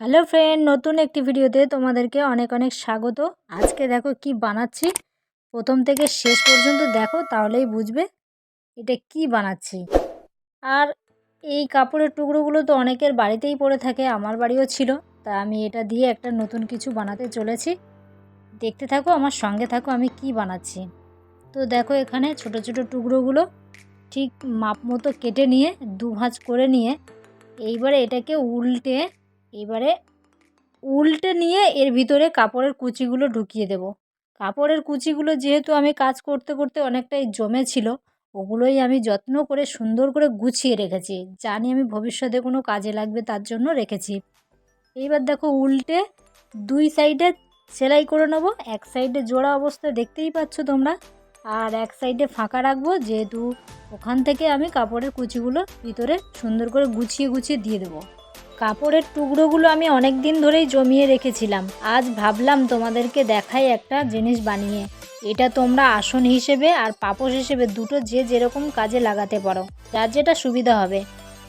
Hello friend, নতুন একটি ভিডিওতে তোমাদেরকে অনেক অনেক স্বাগত। আজকে দেখো কি বানাচ্ছি। প্রথম থেকে শেষ পর্যন্ত দেখো, তাহলেই বুঝবে এটা কি বানাচ্ছি। আর এই কাপড়ের টুকরোগুলো তো অনেকের বাড়িতেই পড়ে থাকে, আমার বাড়িও ছিল, তা আমি এটা দিয়ে একটা নতুন কিছু বানাতে চলেছি। দেখতে থাকো, আমার সঙ্গে থাকো, আমি কি বানাচ্ছি। তো দেখো এখানে ছোট ছোট টুকরোগুলো ঠিক মাপ মতো কেটে নিয়ে দু ভাঁজ করে নিয়ে, এইবারে এটাকে উল্টে এবারে উল্টে নিয়ে এর ভিতরে কাপড়ের কুচিগুলো ঢুকিয়ে দেব। কাপড়ের কুচিগুলো যেহেতু আমি কাজ করতে করতে অনেকটাই জমে ছিল, ওগুলোই আমি যত্ন করে সুন্দর করে গুছিয়ে রেখেছি। জানি আমি ভবিষ্যতে কোনো কাজে লাগবে তার জন্য রেখেছি। এইবার দেখো উল্টে দুই সাইডে সেলাই করে নেব। এক সাইডে জোড়া অবস্থা দেখতেই পাচ্ছ তোমরা। আর এক সাইডে ফাঁকা রাখব, যেহেতু ওখান থেকে আমি কাপড়ের কুচিগুলো ভিতরে সুন্দর করে গুছিয়ে গুছিয়ে দিয়ে দেবো। কাপড়ের টুকরোগুলো আমি অনেক দিন ধরেই জমিয়ে রেখেছিলাম। আজ ভাবলাম তোমাদেরকে দেখাই একটা জিনিস বানিয়ে। এটা তোমরা আসন হিসেবে আর পাপোশ হিসেবে দুটো যে যেরকম কাজে লাগাতে পারো। যার যেটা সুবিধা হবে।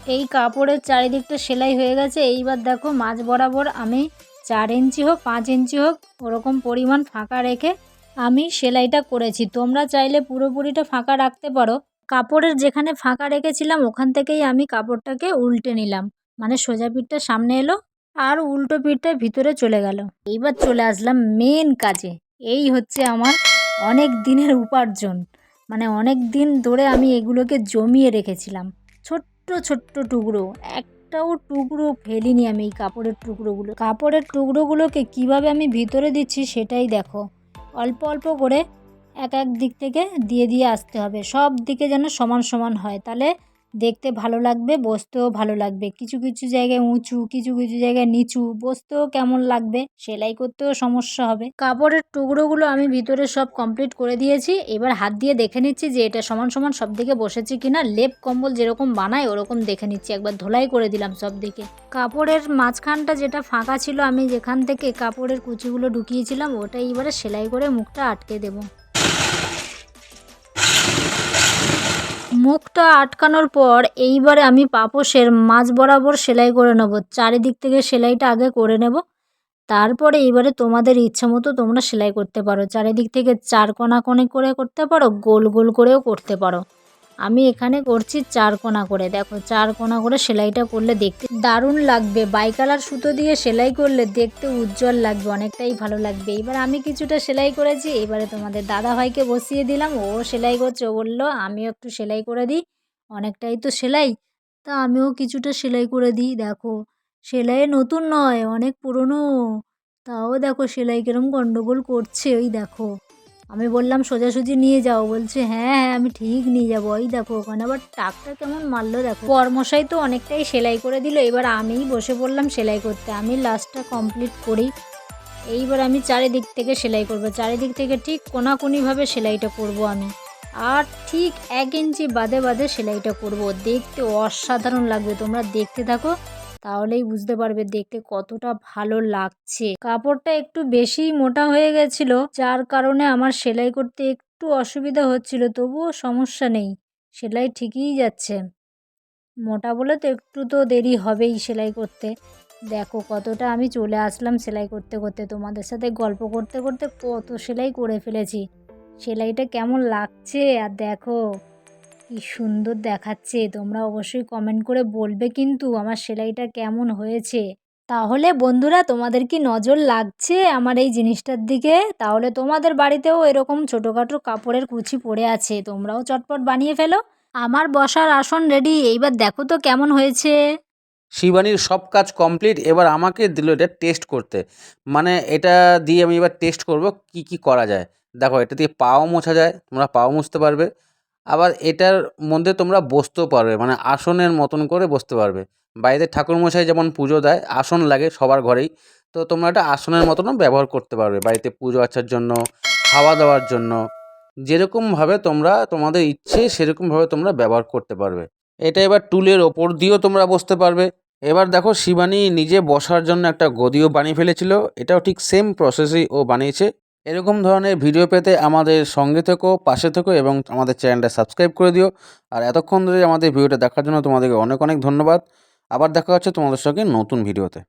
এই কাপড়ের চারিদিকটা সেলাই হয়ে গেছে। এইবার দেখো মাঝ বরাবর আমি চার ইঞ্চি হোক, পাঁচ ইঞ্চি হোক, ওরকম পরিমাণ ফাঁকা রেখে আমি সেলাইটা করেছি। তোমরা চাইলে পুরোপুরিটা ফাঁকা রাখতে পারো। কাপড়ের যেখানে ফাঁকা রেখেছিলাম, ওখান থেকেই আমি কাপড়টাকে উল্টে নিলাম। মানে সোজা পিঠটা সামনে এলো আর উল্টো পিঠটা ভিতরে চলে গেল। এইবার চলে আসলাম মেন কাজে। এই হচ্ছে আমার অনেক দিনের উপার্জন। মানে অনেক দিন ধরে আমি এগুলোকে জমিয়ে রেখেছিলাম। ছোট্ট ছোট্ট টুকরো। একটাও টুকরো ফেলিনি আমি এই কাপড়ের টুকরোগুলো। কাপড়ের টুকরোগুলোকে কীভাবে আমি ভিতরে দিচ্ছি সেটাই দেখো। অল্প অল্প করে এক এক দিক থেকে দিয়ে দিয়ে আসতে হবে। সব দিকে যেন সমান সমান হয়। তাহলে দেখতে ভালো লাগবে, বসতেও ভালো লাগবে। কিছু কিছু জায়গায় উঁচু, কিছু কিছু জায়গায় নিচু, বসতেও কেমন লাগবে সেলাই করতেও সমস্যা হবে। কাপড়ের টুকরোগুলো আমি ভিতরে সব কমপ্লিট করে দিয়েছি, এবার হাত দিয়ে দেখে নিচ্ছি যে এটা সমান সমান সব দিকে বসেছে কিনা। লেপ, কম্বল যেরকম বানায় ওরকম দেখে নিচ্ছি, একবার ধোলাই করে দিলাম সব দিকে কাপড়ের মাঝখানটা যেটা ফাঁকা ছিল, আমি যেখান থেকে কাপড়ের কুচিগুলো ঢুকিয়েছিলাম, ওটা এবারে সেলাই করে মুখটা আটকে দেবো। মুখটা আটকানোর পর এইবারে আমি পাপোশের মাঝ বরাবর সেলাই করে নেব। চারিদিক থেকে সেলাইটা আগে করে নেব। তারপরে এইবারে তোমাদের ইচ্ছা মতো তোমরা সেলাই করতে পারো। চারিদিক থেকে চার কোনা কোণে করে করতে পারো, গোল গোল করেও করতে পারো। আমি এখানে করছি চার কোনা করে। দেখো, চার কোনা করে সেলাইটা করলে দেখতে দারুণ লাগবে। বাইকালার সুতো দিয়ে সেলাই করলে দেখতে উজ্জ্বল লাগবে, অনেকটাই ভালো লাগবে। এবার আমি কিছুটা সেলাই করেছি, এবারে তোমাদের দাদা ভাইকে বসিয়ে দিলাম। ও সেলাই করছে বলল, আমিও একটু সেলাই করে দিই। অনেকটাই তো সেলাই। তা আমিও কিছুটা সেলাই করে দিই, দেখো। সেলাই নতুন নয়, অনেক পুরনো। তাও দেখো সেলাই কিরম গণ্ডগোল করছে, ওই দেখো। আমি বললাম, সোজাসুজি নিয়ে যাও। বলছে হ্যাঁ হ্যাঁ আমি ঠিক নিয়ে যাব। ওই দেখো ওখানে। আবার টাকটা কেমন মারলো দেখো। কর্মশাই তো অনেকটাই সেলাই করে দিল। এবার আমিই বসে পড়লাম সেলাই করতে। আমি লাস্টটা কমপ্লিট করি। এইবার আমি চারিদিক থেকে সেলাই করব। চারিদিক থেকে ঠিক কোনাকুনিভাবে সেলাইটা করব আমি। আর ঠিক এক ইঞ্চি বাদে বাদে সেলাইটা করব। দেখতে অসাধারণ লাগবে। তোমরা দেখতে থাকো। তাহলেই বুঝতে পারবে দেখতে কতটা ভালো লাগছে। কাপড়টা একটু বেশি মোটা হয়ে গেছিল, যার কারণে আমার সেলাই করতে একটু অসুবিধা হচ্ছিল, তবুও সমস্যা নেই, সেলাই ঠিকই যাচ্ছে। মোটা বলে তো একটু তো দেরি হবেই সেলাই করতে। দেখো কতটা আমি চলে আসলাম সেলাই করতে করতে, তোমাদের সাথে গল্প করতে করতে কত সেলাই করে ফেলেছি। সেলাইটা কেমন লাগছে আর দেখো। কি সুন্দর দেখাচ্ছে। তোমরা অবশ্যই কমেন্ট করে বলবে কিন্তু আমার সেলাইটা কেমন হয়েছে। তাহলে বন্ধুরা, তোমাদের কি নজর লাগছে আমার এই জিনিসটার দিকে? তাহলে তোমাদের বাড়িতেও এরকম ছোটোখাটো কাপড়ের কুচি পড়ে আছে। তোমরাও চটপট বানিয়ে ফেলো। আমার বসার আসন রেডি এইবার দেখো তো কেমন হয়েছে। শিবানীর সব কাজ কমপ্লিট এবার আমাকে দিল এটা টেস্ট করতে। মানে এটা দিয়ে আমি এবার টেস্ট করব কি কি করা যায়। দেখো, এটা দিয়ে পাও মোছা যায়। তোমরা পাও মুছতে পারবে। আবার এটার মধ্যে তোমরা বসতেও পারবে মানে আসনের মতন করে বসতে পারবে। বাড়িতে ঠাকুরমশাই যেমন পুজো দেয়, আসন লাগে সবার ঘরেই। তো তোমরা এটা আসনের মতনও ব্যবহার করতে পারবে, বাড়িতে পুজো আর্চার জন্য, খাওয়া দাওয়ার জন্য। যেরকমভাবে তোমরা, তোমাদের ইচ্ছে সেরকমভাবে তোমরা ব্যবহার করতে পারবে। এটা এবার টুলের ওপর দিয়েও তোমরা বসতে পারবে। এবার দেখো, শিবানী নিজে বসার জন্য একটা গদিও বানিয়ে ফেলেছিল। এটাও ঠিক সেম প্রসেসেই ও বানিয়েছে। এরকম ধরনের ভিডিও পেতে আমাদের সঙ্গে থেকো, পাশে থেকো এবং আমাদের চ্যানেলটা সাবস্ক্রাইব করে দিও। আর এতক্ষণ ধরে আমাদের ভিডিওটা দেখার জন্য তোমাদেরকে অনেক অনেক ধন্যবাদ। আবার দেখা হচ্ছে তোমাদের সঙ্গে নতুন ভিডিওতে।